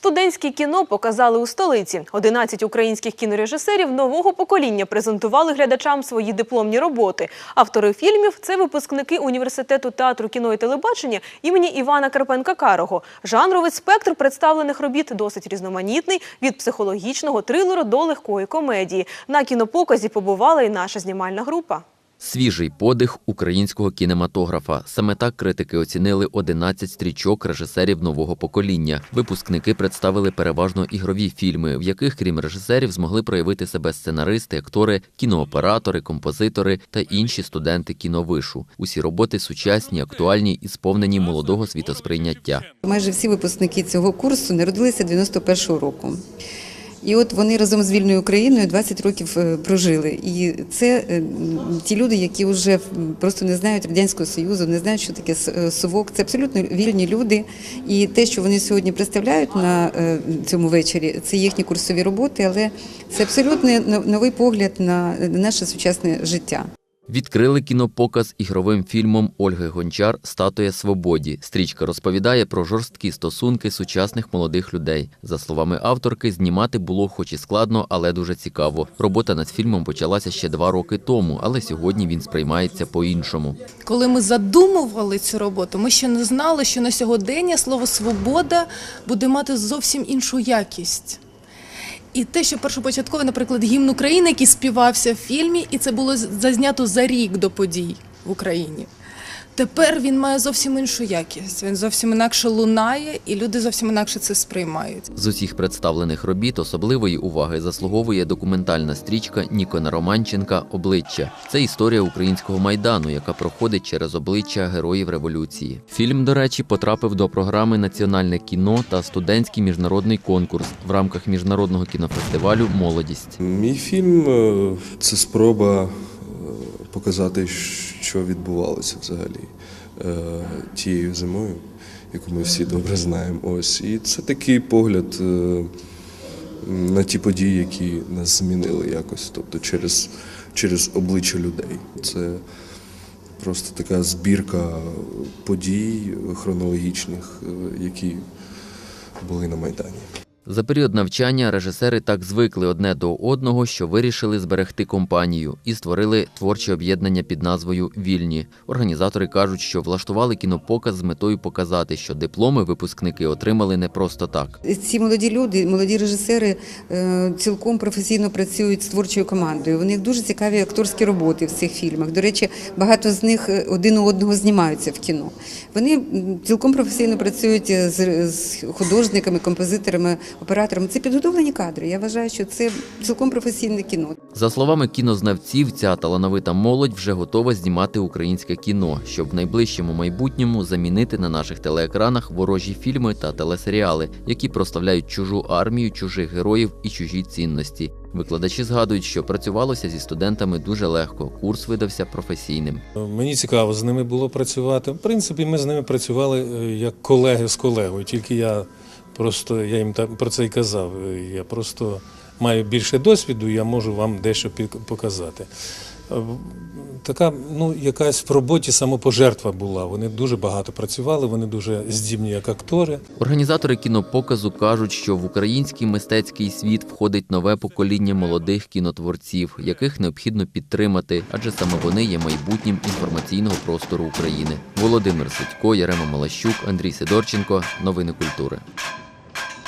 Студентське кіно показали у столиці. 11 українських кінорежисерів нового покоління презентували глядачам свої дипломні роботи. Автори фільмів це випускники університету театру кіно і телебачення імені Івана Карпенка Карого. Жанровий спектр представлених робіт досить різноманітний від психологічного трилеру до легкої комедії. На кінопоказі побувала і наша знімальна група. Свіжий подих українського кінематографа. Саме так критики оцінили 11 стрічок режисерів нового покоління. Випускники представили переважно ігрові фільми, в яких, крім режисерів, змогли проявити себе сценаристи, актори, кінооператори, композитори та інші студенти кіновишу. Усі роботи сучасні, актуальні і сповнені молодого світосприйняття. Майже всі випускники цього курсу народилися 91-го року. І от вони разом з вільною Україною 20 років е, прожили. І це е, ті люди, які вже просто не знають радянського союзу, не знають, що таке е, совок. Це абсолютно вільні люди. І те, що вони сьогодні представляють на цьому вечорі, це їхні курсові роботи, але це абсолютно новий погляд на наше сучасне життя. Відкрили кінопоказ ігровим фільмом Ольги Гончар Статуя свободі. Стрічка розповідає про жорсткі стосунки сучасних молодих людей. За словами авторки, знімати було хоч і складно, але дуже цікаво. Робота над фільмом почалася ще два роки тому, але сьогодні він сприймається по-іншому. Коли ми задумували цю роботу, ми ще не знали, що на сьогодення слово свобода буде мати зовсім іншу якість. І те, що першопочатково, наприклад, гімн України, який співався в фільмі, і це було зазнято за рік до подій в Україні. Тепер він має зовсім іншу якість. Він зовсім інакше лунає, і люди зовсім інакше це сприймають. З усіх представлених робіт особливої уваги заслуговує документальна стрічка Нікона Романченка Обличчя. Це історія українського майдану, яка проходить через обличчя героїв революції. Фільм, до речі, потрапив до програми Національне кіно та студентський міжнародний конкурс в рамках міжнародного кінофестивалю Молодість. Мій фільм е, це спроба е, показати, що відбувалося взагалі е, тією зимою, яку ми всі добре знаємо. Ось. І це такий погляд е, на ті події, які нас змінили якось, тобто через, через обличчя людей. Це просто така збірка подій хронологічних, е, які були на Майдані. За період навчання режисери так звикли одне до одного, що вирішили зберегти компанію і створили творче об'єднання під назвою Вільні. Організатори кажуть, що влаштували кінопоказ з метою показати, що дипломи випускники отримали не просто так. Ці молоді люди, молоді режисери е, цілком професійно працюють з творчою командою. У них дуже цікаві акторські роботи в цих фільмах. До речі, багато з них е, один у одного знімаються в кіно. Вони цілком професійно працюють е, з, з художниками, композиторами, операторами. Це підготовлені кадри. Я вважаю, що це цілком професійне кіно. За словами кінознавців, ця талановита молодь вже готова знімати українське кіно, щоб в найближчому майбутньому замінити на наших телеекранах ворожі фільми та телесеріали, які прославляють чужу армію, чужих героїв і чужі цінності. Викладачі згадують, що працювалося зі студентами дуже легко. Курс видався професійним. Мені цікаво з ними було працювати. В принципі, ми з ними працювали е, як колеги з колегою. Тільки я просто я їм так про це і казав. Я просто маю більше досвіду, я можу вам дещо показати. Е, Така, ну, якась в роботі самопожертва була. Вони дуже багато працювали, вони дуже здібні як актори. Організатори кінопоказу кажуть, що в український мистецький світ входить нове покоління молодих кінотворців, яких необхідно підтримати, адже саме вони є майбутнім інформаційного простору України. Володимир Сидько, Ярема Малащук, Андрій Сидорченко. Новини культури.